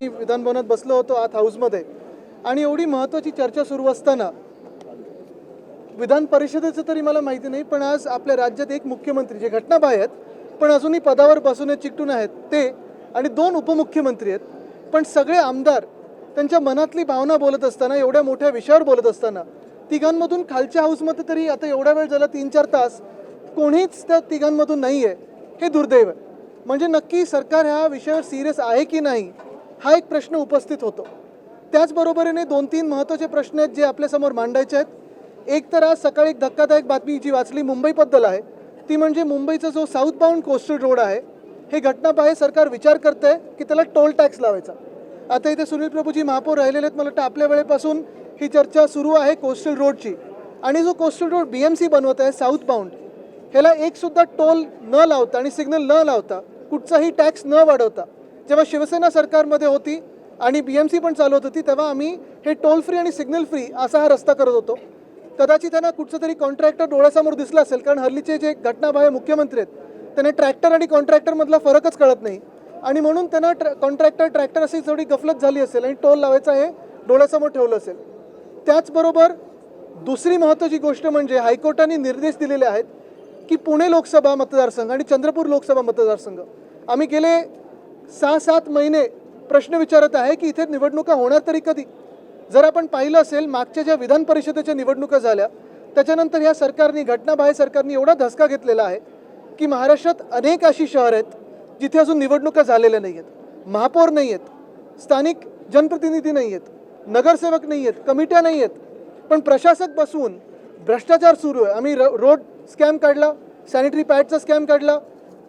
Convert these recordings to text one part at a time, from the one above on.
मी विधानभवनात बसलो होतो आत हाऊसमध्ये. आणि एवढी महत्त्वाची चर्चा सुरू असताना विधान परिषदेचं तरी मला माहिती नाही पण आज आपल्या राज्यात एक मुख्यमंत्री जे घटनाबाह्य आहेत पण अजूनही पदावर बसून चिकटून आहेत ते आणि दोन उपमुख्यमंत्री आहेत. पण सगळे आमदार त्यांच्या मनातली भावना बोलत असताना एवढ्या मोठ्या विषयावर बोलत असताना तिघांमधून खालच्या हाऊसमध्ये तरी आता एवढा वेळ झाला तीन चार तास कोणीच त्या तिघांमधून नाही आहे हे दुर्दैव म्हणजे नक्की सरकार ह्या विषयावर सिरियस आहे की नाही हा एक प्रश्न उपस्थित होतो. त्याचबरोबरीने दोन तीन महत्त्वाचे प्रश्न आहेत जे आपल्यासमोर मांडायचे आहेत. एक तर आज सकाळी एक धक्कादायक बातमी जी वाचली मुंबईबद्दल आहे. ती म्हणजे मुंबईचा जो साऊथ बाउंड कोस्टल रोड आहे हे घटनाबाह्य सरकार विचार करत आहे की त्याला टोल टॅक्स लावायचा. आता इथे सुनील प्रभूजी महापौर राहिलेले आहेत मला वाटतं आपल्या वेळेपासून ही चर्चा सुरू आहे कोस्टल रोडची आणि जो coastal road B M C बनवत आहे साऊथ बाउंड ह्याला एकसुद्धा टोल न लावता आणि सिग्नल न लावता कुठचाही टॅक्स न वाढवता जेव्हा शिवसेना सरकारमध्ये होती आणि बी एम सी पण चालवत होती तेव्हा आम्ही हे टोल फ्री आणि सिग्नल फ्री असा हा रस्ता करत होतो. कदाचित त्यांना कुठचं तरी कॉन्ट्रॅक्टर डोळ्यासमोर दिसला असेल कारण हल्लीचे जे घटनाबाह्य मुख्यमंत्री आहेत त्यांना ट्रॅक्टर आणि कॉन्ट्रॅक्टरमधला फरकच कळत नाही. आणि म्हणून त्यांना ट्रॅ कॉन्ट्रॅक्टर ट्रॅक्टर अशी थोडी गफलत झाली असेल आणि टोल लावायचा हे डोळ्यासमोर ठेवलं असेल. त्याचबरोबर दुसरी महत्त्वाची गोष्ट म्हणजे हायकोर्टाने निर्देश दिलेले आहेत की पुणे लोकसभा मतदारसंघ आणि चंद्रपूर लोकसभा मतदारसंघ. आम्ही गेले सहा सात महिने प्रश्न विचारत आहे की इथे निवडणुका होणार तरी कधी? जर आपण पाहिलं असेल मागच्या ज्या विधान परिषदेच्या निवडणुका झाल्या त्याच्यानंतर या सरकारने घटनाबाह्य सरकारने एवढा धसका घेतलेला आहे की महाराष्ट्रात अनेक अशी शहर आहेत जिथे अजून निवडणुका झालेल्या नाही आहेत महापौर नाही आहेत स्थानिक जनप्रतिनिधी नाही आहेत नगरसेवक नाही आहेत कमिट्या नाही आहेत पण प्रशासक बसून भ्रष्टाचार सुरू आहे. आम्ही र- रोड स्कॅम काढला सॅनिटरी पॅडचा स्कॅम काढला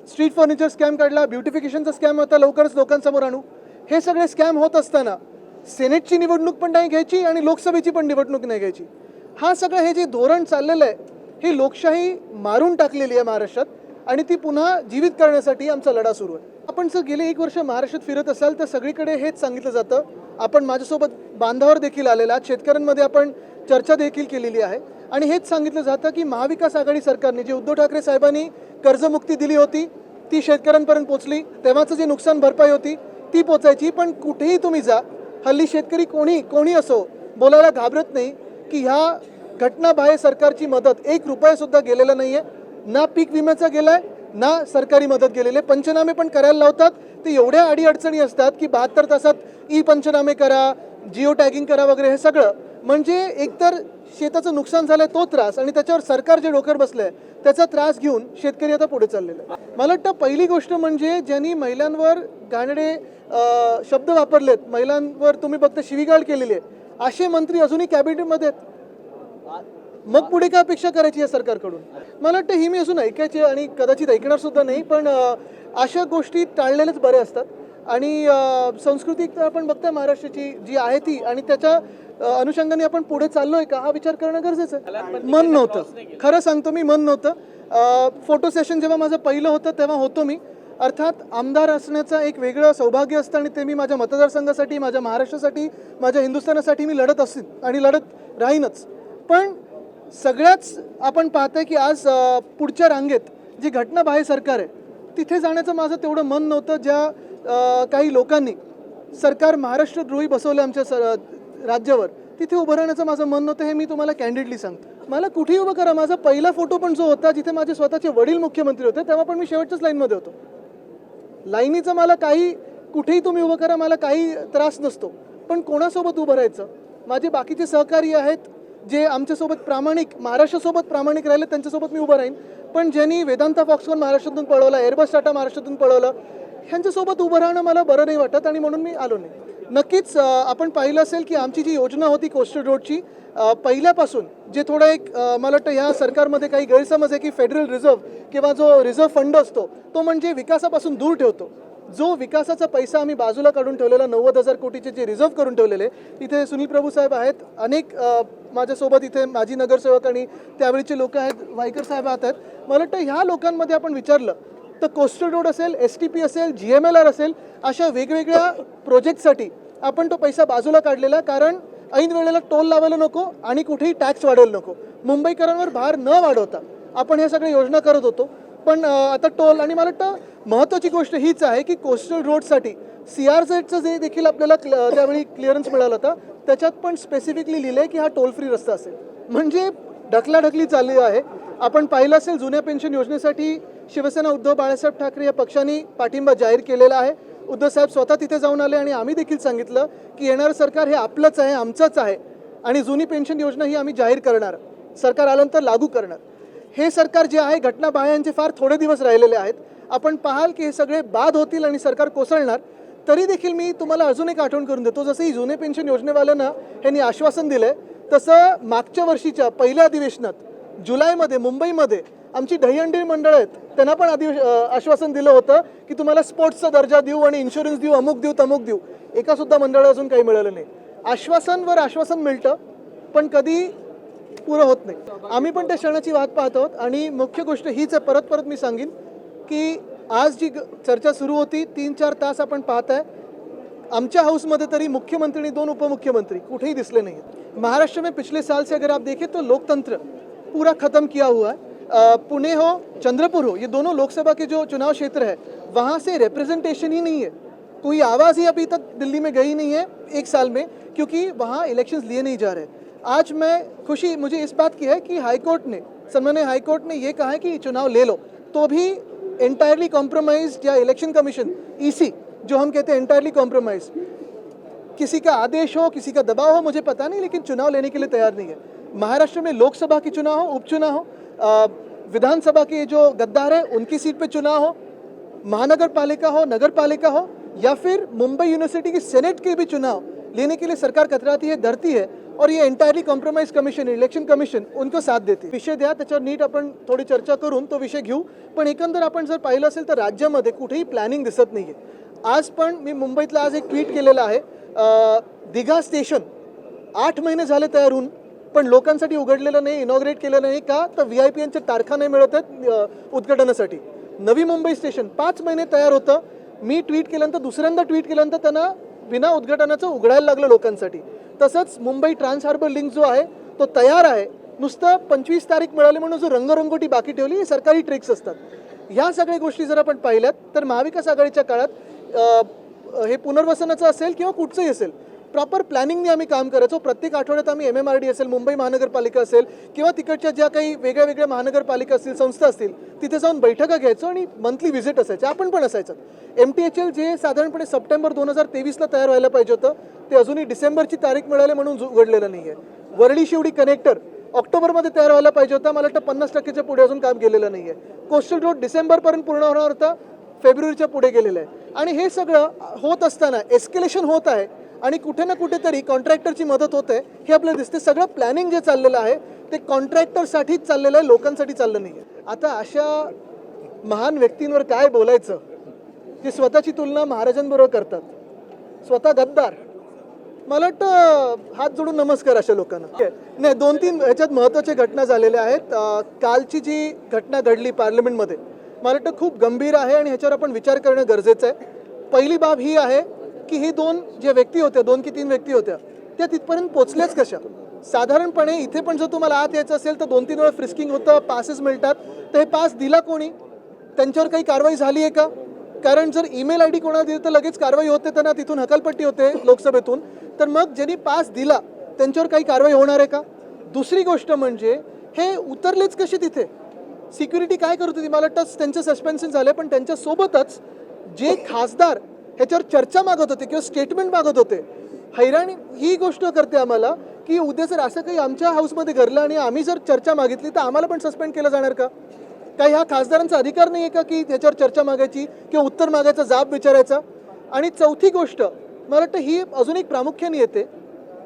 स्ट्रीट फर्निचर स्कॅम काढला ब्युटिफिकेशनचा स्कॅम होता लवकरच लोकांसमोर आणू. हे सगळे स्कॅम होत असताना सेनेटची निवडणूक पण नाही घ्यायची आणि लोकसभेची पण निवडणूक नाही घ्यायची. हा सगळं हे जे धोरण चाललेलं आहे ही लोकशाही मारून टाकलेली आहे महाराष्ट्रात आणि ती पुन्हा जीवित करण्यासाठी आमचा लढा सुरू आहे. आपण जर गेले एक वर्ष महाराष्ट्रात फिरत असाल तर सगळीकडे हेच सांगितलं जातं. आपण माझ्यासोबत बांधावर देखील आलेला आहात. शेतकऱ्यांमध्ये आपण चर्चा देखील केलेली आहे. आणि हेच सांगितलं जातं की महाविकास आघाडी सरकारने जे उद्धव ठाकरे साहेबांनी कर्जमुक्ती दिली होती ती शेतकऱ्यांपर्यंत पोचली तेव्हाचं जे नुकसान भरपाई होती ती पोचायची पण कुठेही तुम्ही जा हल्ली शेतकरी कोणी कोणी असो बोलायला घाबरत नाही की ह्या घटनाबाह्य सरकारची मदत एक रुपयासुद्धा गेलेला नाही आहे ना पीक विम्याचा गेला आहे ना सरकारी मदत गेलेली आहे. पंचनामे पण करायला लावतात ते एवढ्या अडीअडचणी असतात की बहात्तर तासात ई पंचनामे करा जिओ टॅगिंग करा वगैरे हे सगळं म्हणजे एकतर शेताचं नुकसान झालंय तो त्रास आणि त्याच्यावर सरकार जे डोकर बसलंय त्याचा त्रास घेऊन शेतकरी आता पुढे चाललेला आहे मला वाटतं पहिली गोष्ट म्हणजे ज्यांनी महिलांवर गाणडे शब्द वापरलेत महिलांवर तुम्ही फक्त शिवीगाळ केलेली आहे असे मंत्री अजूनही कॅबिनेटमध्ये आहेत. मग पुढे काय अपेक्षा करायची या सरकारकडून? मला वाटतं ही मी अजून ऐकायची आणि कदाचित ऐकणार सुद्धा नाही पण अशा गोष्टी टाळलेल्याच बऱ्या असतात. आणि अं, संस्कृती तर आपण बघताय महाराष्ट्राची जी आहे ती आणि त्याच्या अनुषंगाने आपण पुढे चाललोय का? हा विचार करणं गरजेचं आहे. मन नव्हतं. खरं सांगतो मी मन नव्हतं. फोटो सेशन जेव्हा माझं पहिलं होतं तेव्हा होतो मी. अर्थात आमदार असण्याचं एक वेगळं सौभाग्य असतं आणि ते मी माझ्या मतदारसंघासाठी माझ्या महाराष्ट्रासाठी माझ्या हिंदुस्थानासाठी मी लढत असेल आणि लढत राहीनच. पण सगळ्याच आपण पाहतोय की आज पुढच्या रांगेत जी घटनाबाह्य सरकार आहे तिथे जाण्याचं माझं तेवढं मन नव्हतं. ज्या काही लोकांनी सरकार महाराष्ट्रद्रोही बसवलं आमच्या सर राज्यावर. तिथे उभं राहण्याचं माझं मन नव्हतं हे मी तुम्हाला कॅन्डिडली सांगतो. मला कुठेही उभं करा. माझा पहिला फोटो पण जो होता जिथे माझे स्वतःचे वडील मुख्यमंत्री होते तेव्हा पण मी शेवटच्याच लाईनमध्ये होतो. लाईनीचं मला काही कुठेही तुम्ही उभं करा मला काही त्रास नसतो. पण कोणासोबत उभं राहायचं? माझे बाकीचे सहकारी आहेत जे आमच्यासोबत प्रामाणिक महाराष्ट्रासोबत प्रामाणिक राहिले त्यांच्यासोबत मी उभं राहीन. पण ज्यांनी वेदांता फॉक्सकॉन महाराष्ट्रातून पळवलं एअरबस टाटा महाराष्ट्रातून पळवलं ह्यांच्यासोबत उभं राहणं मला बरं नाही वाटत आणि म्हणून मी आलो नाही. नक्कीच आपण पाहिलं असेल की आमची जी योजना होती कोस्टल रोडची पहिल्यापासून जे थोडं एक मला वाटतं ह्या सरकारमध्ये काही गैरसमज आहे की फेडरल रिझर्व्ह किंवा जो रिझर्व्ह फंड असतो तो म्हणजे विकासापासून दूर ठेवतो. जो विकासाचा पैसा आम्ही बाजूला काढून ठेवलेला नव्वद हजार कोटीचे जे रिझर्व्ह करून ठेवलेले इथे सुनील प्रभू साहेब आहेत. अनेक माझ्यासोबत इथे माजी नगरसेवक आणि त्यावेळीचे लोक आहेत वायकर साहेब आहेत. मला वाटतं ह्या लोकांमध्ये आपण विचारलं तर कोस्टल रोड असेल एस टी पी असेल जी एम एल आर असेल अशा वेगवेगळ्या प्रोजेक्टसाठी आपण तो पैसा बाजूला काढलेला कारण ऐन वेळेला टोल लावायला नको आणि कुठेही टॅक्स वाढवायला नको. मुंबईकरांवर भार न वाढवता आपण ह्या सगळ्या योजना करत होतो. पण आता टोल आणि मला वाटतं महत्त्वाची गोष्ट हीच आहे की कोस्टल रोडसाठी सी आर झेडचं जे देखील आपल्याला क्ल- त्यावेळी क्लिअरन्स मिळाला होता त्याच्यात पण स्पेसिफिकली लिहिलं आहे की हा टोल फ्री रस्ता असेल. म्हणजे ढकलाढकली चालली आहे. आपण पाहिलं असेल जुन्या पेन्शन योजनेसाठी शिवसेना उद्धव बाळासाहेब ठाकरे या पक्षाने पाठिंबा जाहीर केलेला आहे. उद्धव साहेब स्वतः तिथे जाऊन आले आणि आम्ही देखील सांगितलं की येणारं सरकार हे आपलंच आहे आमचंच आहे आणि जुनी पेन्शन योजना ही आम्ही जाहीर करणार. सरकार आल्यानंतर लागू करणार. हे सरकार जे आहे घटना बाह्यांचे फार थोडे दिवस राहिलेले आहेत. आपण पाहाल की हे सगळे बाद होतील आणि सरकार कोसळणार. तरी देखील मी तुम्हाला अजून एक आठवण करून देतो. जसं ही जुने पेन्शन योजनेवाल्यांना ह्यांनी आश्वासन दिलं आहे तसं मागच्या वर्षीच्या पहिल्या अधिवेशनात जुलैमध्ये मुंबईमध्ये आमची दहीहंडी मंडळ आहेत. त्यांना पण आधी आश्वासन दिलं होतं की तुम्हाला स्पोर्ट्सचा दर्जा देऊ आणि इन्शुरन्स देऊ अमुक देऊ तमुक देऊ. एका सुद्धा मंडळ अजून काही मिळालं नाही. आश्वासनवर आश्वासन मिळतं पण कधी पुरं होत नाही. आम्ही पण त्या क्षणाची वाट पाहत आहोत आणि मुख्य गोष्ट हीच आहे परत परत मी सांगेन की आज जी ग- चर्चा सुरू होती तीन चार तास आपण पाहत आहे आमच्या हाउसमध्ये तरी मुख्यमंत्री आणि दोन उपमुख्यमंत्री कुठेही दिसले नहीं महाराष्ट्र में पिछले साल से अगर आप देखें तो लोकतंत्र पूरा खत्म किया हुआ है. पुणे हो, चंद्रपुर हो, ये दोनों लोकसभा के जो चुनाव क्षेत्र है, वहाँ से रिप्रेजेंटेशन ही नहीं है। कोई आवाज़ ही अभी तक दिल्ली में गई नहीं है, एक साल में, क्योंकि वहाँ इलेक्शंस लिए नहीं जा रहे। आज मैं खुशी, मुझे इस बात की है कि हाईकोर्ट ने, सन्मान्य हाईकोर्ट ने ये कहा है कि चुनाव ले लो। तो भी एंटायरली कॉम्प्रोमाइज या इलेक्शन कमीशन ईसी जो हम कहते हैं एंटायरली कॉम्प्रोमाइज किसी का आदेश हो, किसी का दबाव हो, मुझे पता नहीं, लेकिन चुनाव लेने के लिए तैयार नहीं है। महाराष्ट्र में लोकसभा के चुनाव हो, उपचुनाव हो विधानसभा के जो गद्दार है, उनकी सीट पे चुनाव हो महानगर पालिका हो नगर पालिका हो, या फिर मुंबई यूनिवर्सिटी की सेनेट के भी चुनाव लेने के लिए सरकार कतराती है, डरती है, और ये entirely compromise commission election commission उनको साथ देते विषय द्या, त्याच्यावर नीट आपण थोडी चर्चा करून तो विषय घेऊ, पण एकंदर आपण जर पाहिलं असेल तर राज्यामध्ये कुठेही प्लॅनिंग दिसत नाहीये. आज पण मी मुंबईतलं आज एक ट्विट केलेलं आहे दिघा स्टेशन आठ महिने झाले तयार होऊन पण लोकांसाठी उघडलेलं नाही इनॉग्रेट केलं नाही का? तर व्ही आय पी यांच्या तारखा नाही मिळत आहेत उद्घाटनासाठी. नवी मुंबई स्टेशन पाच महिने तयार होतं. मी ट्विट केल्यानंतर दुसऱ्यांदा ट्विट केल्यानंतर त्यांना बिना उद्घाटनाचं उघडायला लागलं लोकांसाठी. तसंच मुंबई ट्रान्स हार्बर लिंक जो आहे तो तयार आहे. नुसतं पंचवीस तारीख मिळाली म्हणून जो रंगरंगोटी बाकी ठेवली हे सरकारी ट्रिक्स असतात. ह्या सगळ्या गोष्टी जर आपण पाहिल्यात तर महाविकास आघाडीच्या काळात हे पुनर्वसनाचं असेल किंवा कुठचंही असेल प्रॉपर प्लॅनिंगने आम्ही काम करायचो प्रत्येक आठवड्यात आम्ही एम एम आर डी असेल मुंबई महानगरपालिका असेल किंवा तिकडच्या ज्या काही वेगळ्या वेगळ्या महानगरपालिका असतील संस्था असतील तिथे जाऊन बैठका घ्यायचो आणि मंथली व्हिजिट असायचे. आपण पण असायचं. M T H L J साधारणपणे सप्टेंबर दोन हजार तेवीसला तयार व्हायला पाहिजे होतं ते अजूनही डिसेंबरची तारीख मिळाली म्हणून उघडलेलं नाही आहे वरळी शिवडी कनेक्टर ऑक्टोबरमध्ये तयार व्हायला पाहिजे होता. मला वाटतं पन्नास टक्केच्या पुढे अजून काम केलेलं नाही आहे कोस्टल रोड डिसेंबरपर्यंत पूर्ण होणार होता फेब्रुवारीच्या पुढे गेलेलं आहे. आणि हे सगळं होत असताना एस्केलेशन होत आहे. आणि कुठे ना कुठेतरी कॉन्ट्रॅक्टरची मदत होते. हे आपल्याला दिसते. सगळं प्लॅनिंग जे चाललेलं आहे ते कॉन्ट्रॅक्टरसाठीच चाललेलं आहे लोकांसाठी चाललं नाही आहे आता अशा महान व्यक्तींवर काय बोलायचं? जे स्वतःची तुलना महाराजांबरोबर करतात. स्वतः गद्दार. मला वाटतं हात जोडून नमस्कार अशा लोकांना. नाही दोन तीन ह्याच्यात महत्त्वाच्या घटना झालेल्या आहेत. कालची जी घटना घडली पार्लमेंटमध्ये मला वाटतं खूप गंभीर आहे आणि ह्याच्यावर आपण विचार करणं गरजेचं आहे. पहिली बाब ही आहे की ही दोन ज्या व्यक्ती होत्या दोन की तीन व्यक्ती होत्या त्या तिथपर्यंत पोचल्याच कशा? साधारणपणे इथे पण जर तुम्हाला आत यायचं असेल तर दोन तीन वेळा फ्रिस्किंग होतं पासेस मिळतात. तर हे पास दिला कोणी? त्यांच्यावर काही कारवाई झाली आहे का? कारण जर ईमेल आय डी कोणाला दिली तर लगेच कारवाई होते त्यांना तिथून हकालपट्टी होते लोकसभेतून. तर मग ज्यांनी पास दिला त्यांच्यावर काही कारवाई होणार आहे का? दुसरी गोष्ट म्हणजे हे उतरलेच कसे तिथे? सिक्युरिटी काय करत होती? मला वाटतं त्यांचं सस्पेन्शन झालं पण त्यांच्यासोबतच जे खासदार ह्याच्यावर चर्चा मागत होते किंवा स्टेटमेंट मागत होते. हैराणी ही गोष्ट करते आम्हाला की उद्या जर असं काही आमच्या हाऊसमध्ये घडलं आणि आम्ही जर चर्चा मागितली तर आम्हाला पण सस्पेंड केलं जाणार का? काही हा खासदारांचा अधिकार नाही आहे का की त्याच्यावर चर्चा मागायची किंवा उत्तर मागायचा जाब विचारायचा? आणि चौथी गोष्ट मला वाटतं ही अजून एक प्रामुख्याने येते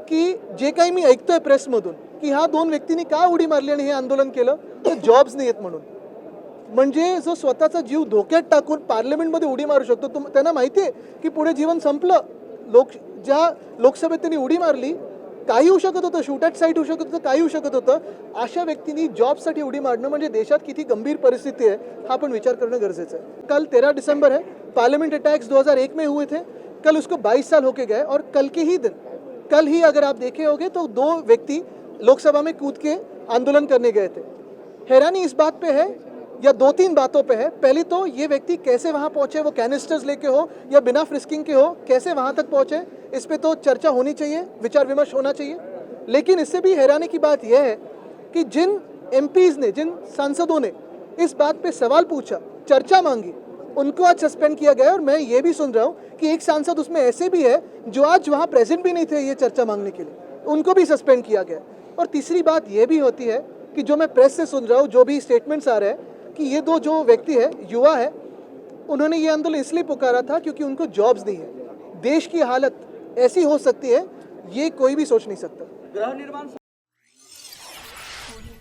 की जे काही मी ऐकतोय प्रेसमधून की ह्या दोन व्यक्तींनी का उडी मारली आणि हे आंदोलन केलं? तर जॉब्स नाही आहेत म्हणून. म्हणजे जो स्वतःचा जीव धोक्यात टाकून पार्लमेंटमध्ये उडी मारू शकतो तुम त्यांना माहिती आहे की पुढे जीवन संपलं. लोक ज्या लोकसभेत त्यांनी उडी मारली काही होऊ शकत होतं. शूट ॲट साईट होऊ शकत होतं काही होऊ शकत होतं. अशा व्यक्तींनी जॉबसाठी उडी मारणं म्हणजे देशात किती गंभीर परिस्थिती आहे हा आपण विचार करणं गरजेचं आहे. कल तेरह दिसंबर है पार्लियामेंट अटैक्स 2001 में हुए थे. कल उसको 22 साल होके गए और कल के ही दिन कल ही अगर आप देखे होगे तो दो व्यक्ति लोकसभा में कूद के आंदोलन करने गए थे। हैरानी इस बात पे है या दो तीन बातों पे है। पहली तो ये व्यक्ति कैसे वहाँ पहुँचे? वो कैनिस्टर्स लेके हो या बिना फ्रिस्किंग के हो, कैसे वहाँ तक पहुँचे? इस पे तो चर्चा होनी चाहिए, विचार विमर्श होना चाहिए। लेकिन इससे भी हैरानी की बात यह है कि जिन एम ने, जिन सांसदों ने इस बात पे सवाल पूछा, चर्चा मांगी, उनको आज सस्पेंड किया गया और मैं ये भी सुन रहा हूँ कि एक सांसद उसमें ऐसे भी है जो आज वहाँ प्रेजेंट भी नहीं थे ये चर्चा मांगने के लिए। उनको भी सस्पेंड किया गया और तीसरी बात ये भी होती है कि जो मैं प्रेस से सुन रहा हूँ, जो भी स्टेटमेंट्स आ रहे हैं कि ये दो जो व्यक्ति है, युवा है, उन्होंने ये आंदोलन इसलिए पुकारा था क्योंकि उनको जॉब्स दी है। देश की हालत ऐसी हो सकती है, ये कोई भी सोच नहीं सकता। गृहनिर्माण